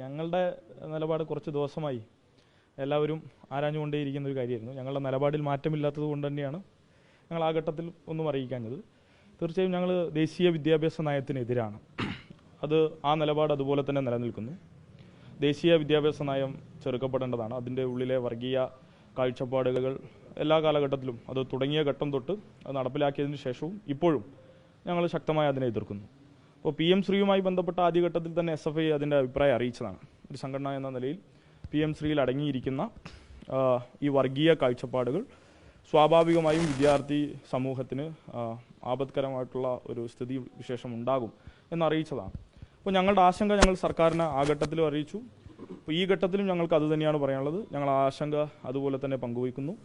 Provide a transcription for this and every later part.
ഞങ്ങളുടെ നിലപാട് കുറച്ച് ദിവസമായി എല്ലാവരും ആരാഞ്ഞുകൊണ്ടേയിരിക്കുന്ന ഒരു കാര്യമായിരുന്നു. ഞങ്ങളുടെ നിലപാടിൽ മാറ്റമില്ലാത്തത് കൊണ്ട് തന്നെയാണ് ഞങ്ങൾ ആ ഘട്ടത്തിൽ ഒന്നും അറിയിക്കാഞ്ഞത്. തീർച്ചയായും ഞങ്ങൾ ദേശീയ വിദ്യാഭ്യാസ നയത്തിനെതിരാണ്. അത് ആ നിലപാട് അതുപോലെ തന്നെ നിലനിൽക്കുന്നു. ദേശീയ വിദ്യാഭ്യാസ നയം ചെറുക്കപ്പെടേണ്ടതാണ്. അതിന്റെ ഉള്ളിലെ വർഗീയ കാഴ്ചപ്പാടുകൾ എല്ലാ കാലഘട്ടത്തിലും അത് തുടങ്ങിയ ഘട്ടം തൊട്ട് അത് നടപ്പിലാക്കിയതിന് ശേഷവും ഇപ്പോഴും ഞങ്ങൾ ശക്തമായി അതിനെ എതിർക്കുന്നു. അപ്പോൾ പി എം ശ്രീയുമായി ബന്ധപ്പെട്ട ആദ്യഘട്ടത്തിൽ തന്നെ എസ് എഫ് ഐ അതിന്റെ അഭിപ്രായം അറിയിച്ചതാണ്. ഒരു സംഘടന എന്ന നിലയിൽ പി എം ശ്രീയിൽ അടങ്ങിയിരിക്കുന്ന ഈ വർഗീയ കാഴ്ചപ്പാടുകൾ സ്വാഭാവികമായും വിദ്യാർത്ഥി സമൂഹത്തിന് ആപത്കരമായിട്ടുള്ള ഒരു സ്ഥിതി വിശേഷം ഉണ്ടാകും എന്നറിയിച്ചതാണ്. അപ്പോൾ ഞങ്ങളുടെ ആശങ്ക ഞങ്ങൾ സർക്കാരിനെ ആ ഘട്ടത്തിലും അറിയിച്ചു. അപ്പോൾ ഈ ഘട്ടത്തിലും ഞങ്ങൾക്ക് അത് തന്നെയാണ് പറയാനുള്ളത്. ഞങ്ങൾ ആശങ്ക അതുപോലെ തന്നെ പങ്കുവയ്ക്കുന്നു.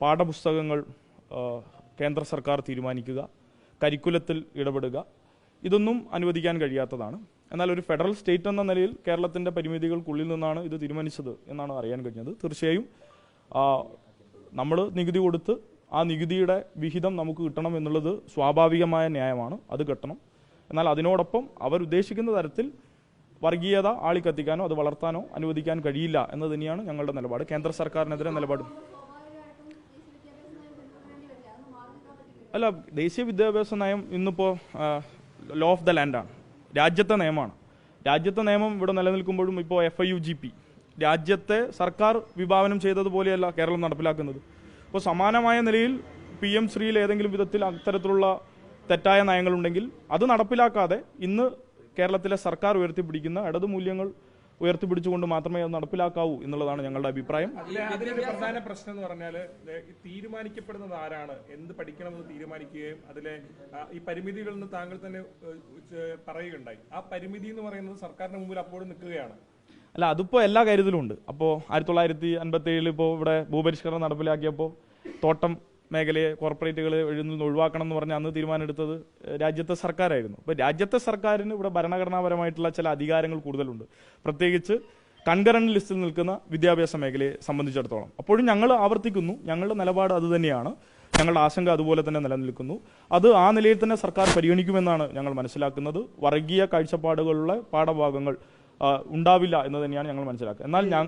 പാഠപുസ്തകങ്ങൾ കേന്ദ്ര സർക്കാർ തീരുമാനിക്കുക കരിക്കുലത്തിൽ ഇടപെടുക ഇതൊന്നും അനുവദിക്കാൻ കഴിയാത്തതാണ്. എന്നാൽ ഒരു ഫെഡറൽ സ്റ്റേറ്റ് എന്ന നിലയിൽ കേരളത്തിന്റെ പരിമിതികൾക്കുള്ളിൽ നിന്നാണ് ഇത് തീരുമാനിച്ചത് എന്നാണ് അറിയാൻ കഴിഞ്ഞത്. തീർച്ചയായും നമ്മൾ നികുതി കൊടുത്ത് ആ നികുതിയുടെ വിഹിതം നമുക്ക് കിട്ടണം എന്നുള്ളത് സ്വാഭാവികമായ ന്യായമാണ്. അത് കിട്ടണം. എന്നാൽ അതിനോടൊപ്പം അവർ ഉദ്ദേശിക്കുന്ന തരത്തിൽ വർഗീയത ആളിക്കത്തിക്കാനോ അത് വളർത്താനോ അനുവദിക്കാൻ കഴിയില്ല എന്ന് തന്നെയാണ് ഞങ്ങളുടെ നിലപാട്. കേന്ദ്ര സർക്കാരിനെതിരെ നിലപാട്. അല്ല ദേശീയ വിദ്യാഭ്യാസ നയം ഇന്നിപ്പോൾ ലോ ഓഫ് ദ ലാൻഡാണ് രാജ്യത്തെ നിയമമാണ്. രാജ്യത്തെ നിയമം ഇവിടെ നിലനിൽക്കുമ്പോഴും ഇപ്പോൾ F I U G P രാജ്യത്തെ സർക്കാർ വിഭാവനം ചെയ്തതുപോലെയല്ല കേരളം നടപ്പിലാക്കുന്നത്. അപ്പോൾ സമാനമായ നിലയിൽ പി എം ശ്രീയിൽ ഏതെങ്കിലും വിധത്തിൽ അത്തരത്തിലുള്ള തെറ്റായ നയങ്ങളുണ്ടെങ്കിൽ അത് നടപ്പിലാക്കാതെ ഇന്ന് കേരളത്തിലെ സർക്കാർ ഉയർത്തിപ്പിടിക്കുന്ന ഇടതു മൂല്യങ്ങൾ ഉയർത്തിപ്പിടിച്ചുകൊണ്ട് മാത്രമേ അത് നടപ്പിലാക്കാവൂ എന്നുള്ളതാണ് ഞങ്ങളുടെ അഭിപ്രായം. അതിലെ അതിലൊരു പ്രധാന പ്രശ്നം എന്ന് പറഞ്ഞാൽ തീരുമാനിക്കപ്പെടുന്നത് ആരാണ്? എന്ത് പഠിക്കണമെന്ന് തീരുമാനിക്കുകയും അതിലെ ഈ പരിമിതികളിൽ നിന്ന് താങ്കൾ തന്നെ പറയുകയുണ്ടായി. ആ പരിമിതി എന്ന് പറയുന്നത് സർക്കാരിന്റെ മുമ്പിൽ അപ്പോഴും നിൽക്കുകയാണ്. അല്ല അതിപ്പോ എല്ലാ കാര്യത്തിലും ഉണ്ട്. അപ്പോൾ ആയിരത്തി തൊള്ളായിരത്തി അൻപത്തി ഏഴിൽ ഇപ്പോൾ ഇവിടെ ഭൂപരിഷ്കരണം നടപ്പിലാക്കിയപ്പോൾ തോട്ടം മേഖലയെ കോർപ്പറേറ്റുകൾ എഴുതി നിന്ന് ഒഴിവാക്കണം എന്ന് പറഞ്ഞ് അന്ന് തീരുമാനമെടുത്തത് രാജ്യത്തെ സർക്കാരായിരുന്നു. അപ്പോൾ രാജ്യത്തെ സർക്കാരിന് ഇവിടെ ഭരണഘടനാപരമായിട്ടുള്ള ചില അധികാരങ്ങൾ കൂടുതലുണ്ട്. പ്രത്യേകിച്ച് കൺകറന്റ് ലിസ്റ്റിൽ നിൽക്കുന്ന വിദ്യാഭ്യാസ മേഖലയെ സംബന്ധിച്ചിടത്തോളം. അപ്പോഴും ഞങ്ങൾ ആവർത്തിക്കുന്നു. ഞങ്ങളുടെ നിലപാട് അത് തന്നെയാണ്. ഞങ്ങളുടെ ആശങ്ക അതുപോലെ തന്നെ നിലനിൽക്കുന്നു. അത് ആ നിലയിൽ തന്നെ സർക്കാർ പരിഗണിക്കുമെന്നാണ് ഞങ്ങൾ മനസ്സിലാക്കുന്നത്. വർഗീയ കാഴ്ചപ്പാടുകളുള്ള പാഠഭാഗങ്ങൾ ഉണ്ടാവില്ല എന്ന് തന്നെയാണ് ഞങ്ങൾ മനസ്സിലാക്കുന്നത്. എന്നാൽ ഞാൻ